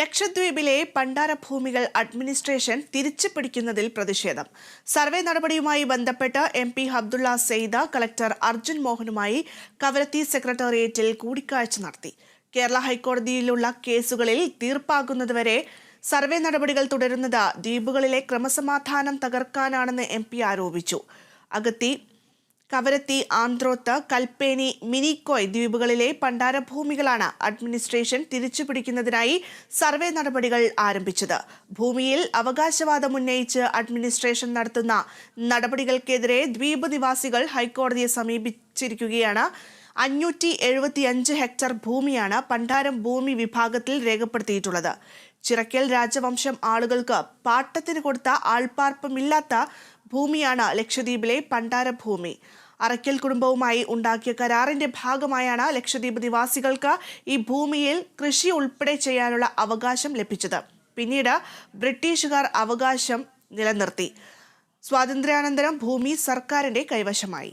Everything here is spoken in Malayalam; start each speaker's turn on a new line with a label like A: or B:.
A: ലക്ഷദ്വീപിലെ പണ്ടാരഭൂമികൾ അഡ്മിനിസ്ട്രേഷൻ തിരിച്ചു പിടിക്കുന്നതിൽ പ്രതിഷേധം. സർവേ നടപടിയുമായി ബന്ധപ്പെട്ട് M P Abdulla Sayeed collector Arjun മോഹനുമായി Kavaratti സെക്രട്ടേറിയറ്റിൽ കൂടിക്കാഴ്ച നടത്തി. കേരള ഹൈക്കോടതിയിലുള്ള കേസുകളിൽ തീർപ്പാകുന്നതുവരെ സർവേ നടപടികൾ തുടരുന്നത് ദ്വീപുകളിലെ ക്രമസമാധാനം തകർക്കാനാണെന്ന് എം ആരോപിച്ചു. അഗത്തി കവരത്തി ആന്ത്രോത്ത് കൽപ്പേനി മിനിക്കോയ് ദ്വീപുകളിലെ പണ്ടാരഭൂമികളാണ് അഡ്മിനിസ്ട്രേഷൻ തിരിച്ചുപിടിക്കുന്നതിനായി സർവേ നടപടികൾ ആരംഭിച്ചത്. ഭൂമിയിൽ അവകാശവാദം ഉന്നയിച്ച് അഡ്മിനിസ്ട്രേഷൻ നടത്തുന്ന നടപടികൾക്കെതിരെ ദ്വീപ് നിവാസികൾ ഹൈക്കോടതിയെ സമീപിച്ചിരിക്കുകയാണ്. അഞ്ഞൂറ്റി എഴുപത്തിയഞ്ച് ഹെക്ടർ ഭൂമിയാണ് പണ്ടാരം ഭൂമി വിഭാഗത്തിൽ രേഖപ്പെടുത്തിയിട്ടുള്ളത്. ചിറക്കൽ രാജവംശം ആളുകൾക്ക് പാട്ടത്തിന് കൊടുത്ത ആൾപ്പാർപ്പമില്ലാത്ത ഭൂമിയാണ് ലക്ഷദ്വീപിലെ പണ്ടാരഭൂമി അറയ്ക്കൽ കുടുംബവുമായി ഉണ്ടാക്കിയ കരാറിന്റെ ഭാഗമായാണ് ലക്ഷദ്വീപ് നിവാസികൾക്ക് ഈ ഭൂമിയിൽ കൃഷി ഉൾപ്പെടെ ചെയ്യാനുള്ള അവകാശം ലഭിച്ചത്. പിന്നീട് ബ്രിട്ടീഷുകാർ അവകാശം നിലനിർത്തി. സ്വാതന്ത്ര്യാനന്തരം ഭൂമി സർക്കാരിന്റെ കൈവശമായി.